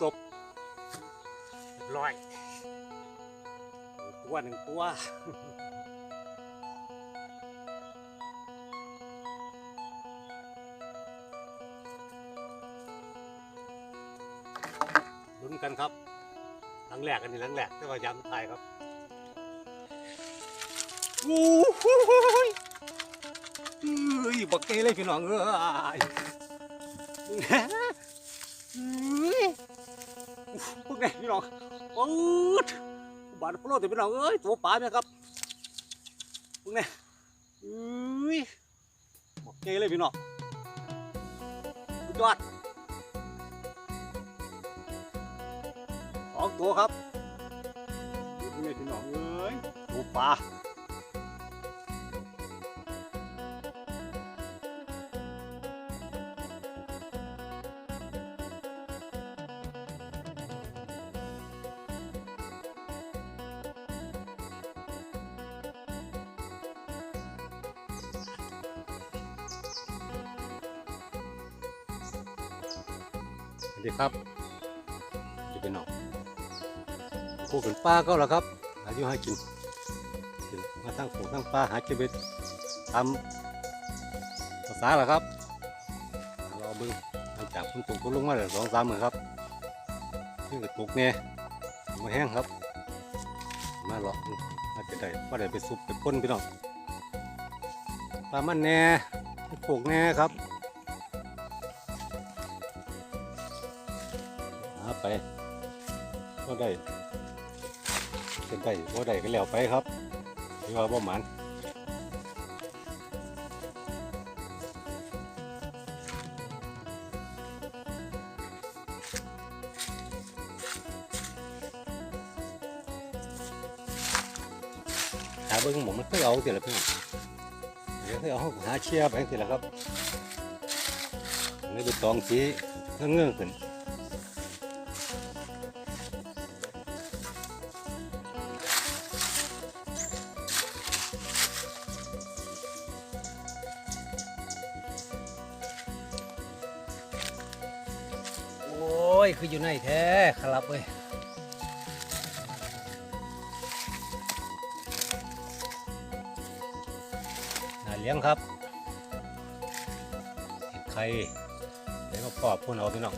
ศพเรียบร้อยตัวหนึ่งตัวลุ้นกันครับ หลังแรกอันนี้หลังแรกแต่ว่าย้ำทายครับโอ้โหเอ้ยบักเกเลยพี่น้องเอ้ย น้องปืดบานพะโล้แต่พี่น้องเอ้ยตัวปลาเนี่ยครับมึงไงเอ้ยบอกเกเลยพี่น้องสุดยอดสองตัวครับนี่พี่น้องเอ้ยตัวปลา ดีครับพี่พี่น้องคู่กันปลาก็แล้วครับหาอยู่หากินมาตั้งปูตั้งปลาหาชีวิตตามภาษาแหละครับเราเบึงหลังจากฝนตกฝนลงมาแล้วสองสามมื้อครับนี่ก็ตกเนี่ยมาแห้งครับ มาหลอกมาจะได้มาได้ไปซุปไปป่นพี่น้องปลามันแน่ไปปลูกแน่ครับ ไปก็ได้เป็นได้บ่ได้ก็แล้วไปครับหรือว่าบ่หมันหาเบิ่งหมองมันเคยเอาเสิละเพื่อนเดี๋ยวเคยเอาหาเชียร์ไปเสิละครับนี่เป็นตองสีเงื่อนเงื่อนขึ้น คืออยู่ในแท้ครับเว้ยน่าเลี้ยงครับเห็ดไข่เดี๋ยวมาปอบพวกเราพี่น้อง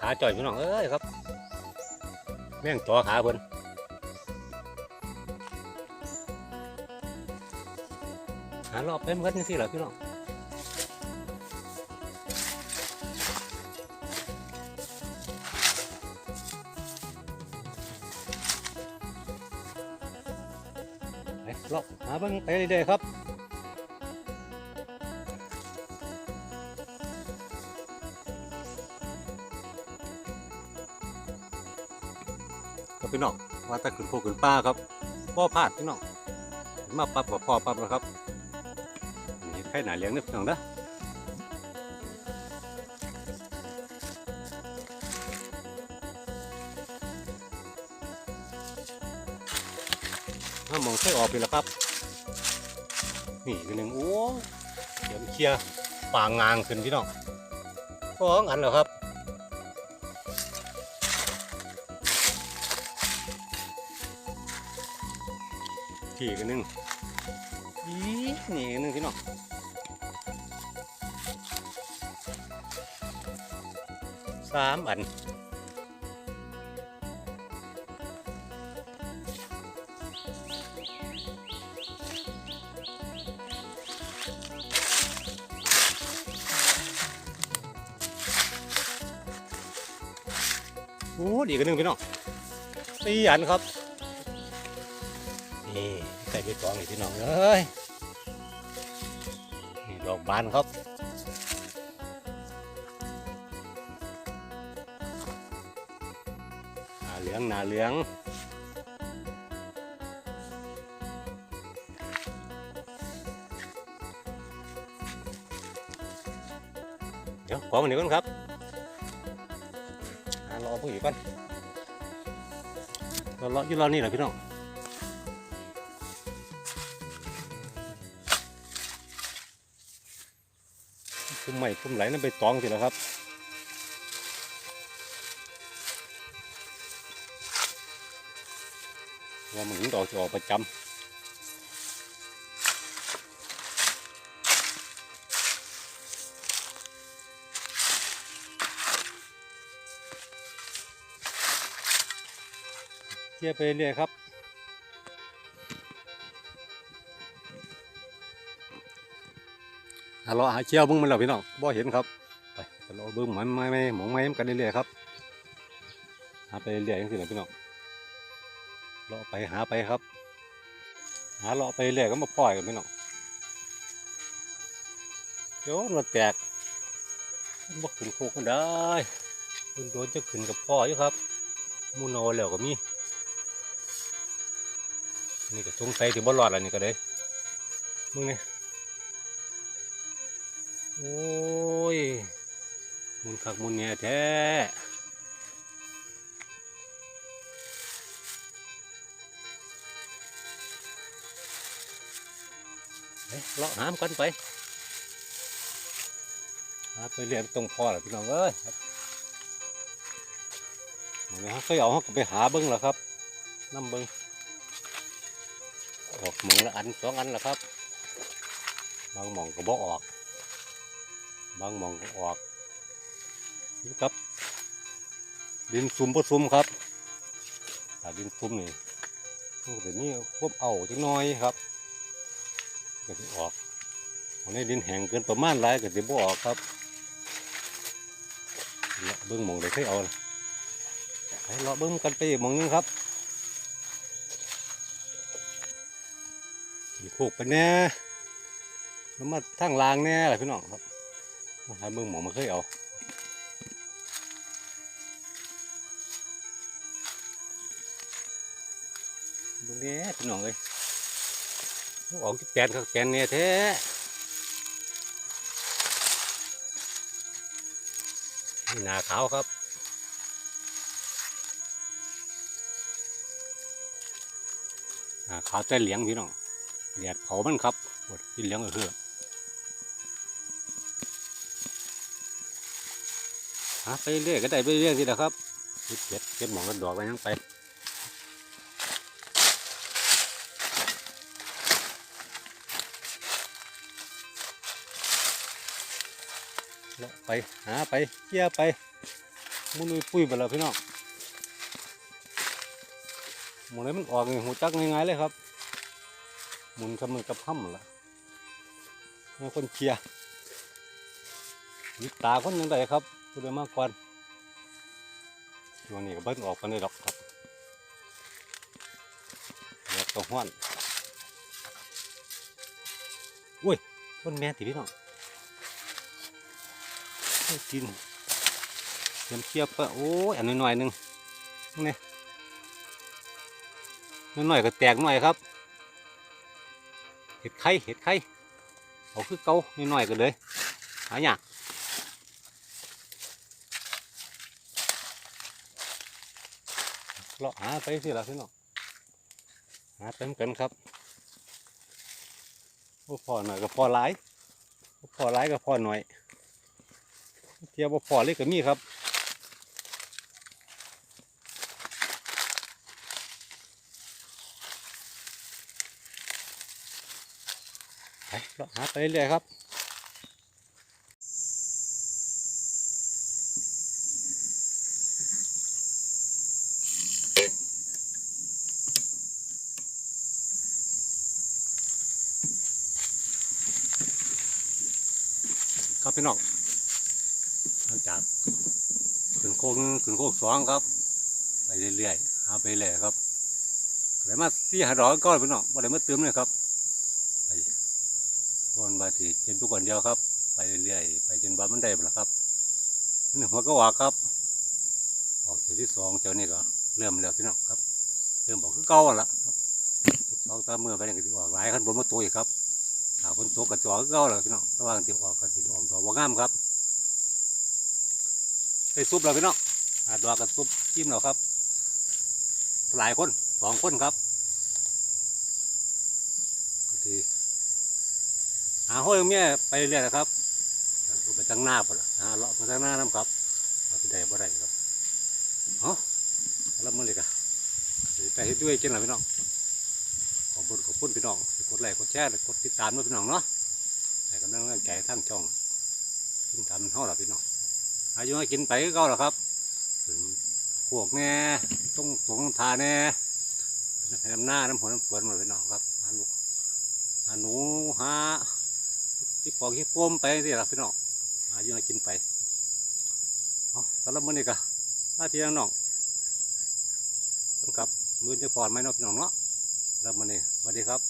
ขาจ่อยพี่น้องเอ้ยครับ แม่งตัวขาเพิ่นหารอบเต็มกันจังซี่เหรอพี่น้องาเบิ่งไปเรื่อยๆครับก็พี่น้องว่าแต่ขึ้นโคขึ้นป้าครับพ่อพลาดพี่น้องมาปั๊บกับพ่อปั๊บแล้วครับนี่ไข่หนาเลี้ยงนี่พี่น้องนะถ้ามองไส้ออกไปแล้วครับ นี่คือหนึ่งโอ้เดี๋ยวเคลียร์ปางงางขึ้นพี่น้องสองอันแล้วครับขี่กันหนึ่งอีนี่กันหนึ่งพี่น้องสามอัน อ้ดีกันหนึ่งพี่น้องสี่อันครับนี่ใส่ใบตองนี่พี่น้องเอ้ยนี่ดอกบานครับหนาเหลืองหนาเหลืองเดี๋ยวขอมันเดี๋ยวก่อนครับ หารอผู้หญิงก่อนรอรออยู่รอนี่แหละพี่น้องนพุ่มใหม่พุ่มไหลนั่นไปตองสิแล้วครับว่ามันถึงดอกจะออกประจำ เที่ยวไปเรื่อยครับหาเลาะหาเชี่ยวบึ้งมันแล้วพี่น้องบ่เห็นครับไปเลาะบิ้งมันไม่ไม่หมองไม่กันเรื่อยๆครับหาไปเรื่อยๆจังซี่แหละพี่น้องเลาะไปหาไปครับ หาเลาะไปเรื่อยก็มาปล่อยกันพี่น้องโยนมาแตกบ่ขึ้นโคกันได้มันโดนจะขึ้นกับพ่ออยู่ครับมูนอแล้วก็มี นี่ก็สงสัยถึงบ่รอดแล้วนี่ก็เลยมึงเนี่ยโอ้ยมุนคักมุนเนี่ยแท้เฮ้ยเลาะหามกันไปหาไปเรียนตรงพอแหละพี่น้องเอ้ยครับเอาไงฮะเคยเอาเขาก็ไปหาเบิ้งแล้วครับน้ำเบิ้ง ออกหมึงละอันสองอันละครับ บางหม่องก็บ่ออก บางหมองก็ออกนี่ครับ ดินซุ่มผสมครับถ้าดินซุ่มนี่มันก็จะนี่พวกเอาจังน้อยครับก็จะออกอันนี้ดินแห้งเกินประมาณไรก็จะบ่ออกครับเบิ้งหมองได้เคยเอาล่ะไปเลาเบิ้องกันไปอีกหมองนึงครับ มีโคกไปแน่แล้วมาทางลางแน่แหละพี่น้องครับหาเบิ่งหมอมาเคยเอาเบิ่งแหน่พี่น้องเอ้ยออกที่แกนครับแกนเนี่ยแท้นี่นาขาวครับนาขาวใจเหลียงพี่น้อง แดดเผามันครับปวดกินเลี้ยงก็คือหาไปเรื่อยก็ได้ไปเรื่อยสินะครับเก็บเก็บหมองกระดอกไปยังไปละไปหาไปเกี่ยไปมุนุยปุ้ยไปแล้วพี่น้องหมุนให้มันออกนี่หูจักง่ายๆเลยครับ มุนคำมันกับห้ำละมีคนเคียร์มีตาคนหนึ่งได้ครับพูดมากกว่าช่วงนี้ก็เบิ้งออกกันเลยดอกครับแดดก็ห้อนอุ้ยต้นแม่ติพี่น้องกินเทียมเทียบก็โอ้ยอันน้อยๆหนึ่งนี่น้อยๆก็แตกหน่อยครับ เห็ดไข่เห็ดไข่เอาคือเก่าน้อยๆก็เลยหายากเลาะหาไปสิล่ะพี่น้องหาเต็มกันครับโอ้พอหน่อยก็พอหลายบ่พอหลายก็พอหน่อยเทียบว่าพอเลยก็มีครับ ไปเลาะหาไปเรื่อยๆครับครับพี่น้องหลังจากขึ้นโค้งขึ้นโค้งสองครับ ไปเรื่อยๆหาไปเรื่อยครับก็ได้มาสี่หาดอกก็พี่น้องบ่ได้มาเติมเลยครับ บอนบาทีเก็บทุกวันเดียวครับ ไปเรื่อยๆ ไปจนบ้านมันได้หมดล้วครับนี่หัวก็ว่าครับ ออกเที่ยวที่สองเที่ยวนี้ก็เริ่มแล้วพี่น้องครับ เริ่มบอกคือเก่าแล้วทุกสองตามมือไปเนี่ยก็ออกหลายขั้นบนมาตัวอีกครับหาคนตกกระจอกก็แล้วพี่น้องระหว่างที่ออกกันที่ออกดอกว่างามครับไปซุปแล้วพี่น้องหาดอกกับซุปจิ้มแล้วครับ หลายคนสองคนครับก็ที หาห้อยเมียไปเรื่อยนะครับก็ไปตั้งหน้าปะละหาเลาะมาตั้งหน้าน้ำครับเอาไปได้บ่ได้ครับเนาะแล้วมันเลยกะไปเฮ็ดด้วยจังหล่ะพี่น้องขอบคุณขอบคุณพี่น้องกดไลค์กดแชร์กดติดตามด้วยพี่น้องเนาะให้กำลังใจทั้งช่องกินทำเท่าหรอพี่น้องอายุกินไปก็หรอครับถึงพวกแน่ต้องตรงทาแน่น้ำหน้าน้ำหัวน้ำฝนหมดพี่น้องครับหาหนูหาหนูหา ที่ปอกที่ป้มไปที่ละพี่น้องมาอยู่มากินไปเอาสำหรับมื้อนี้ก็ลาที่น้องต้นกับมือจะปอดไหมเนาะพี่น้องเนาะรับมาเนี่สวัสดีครับ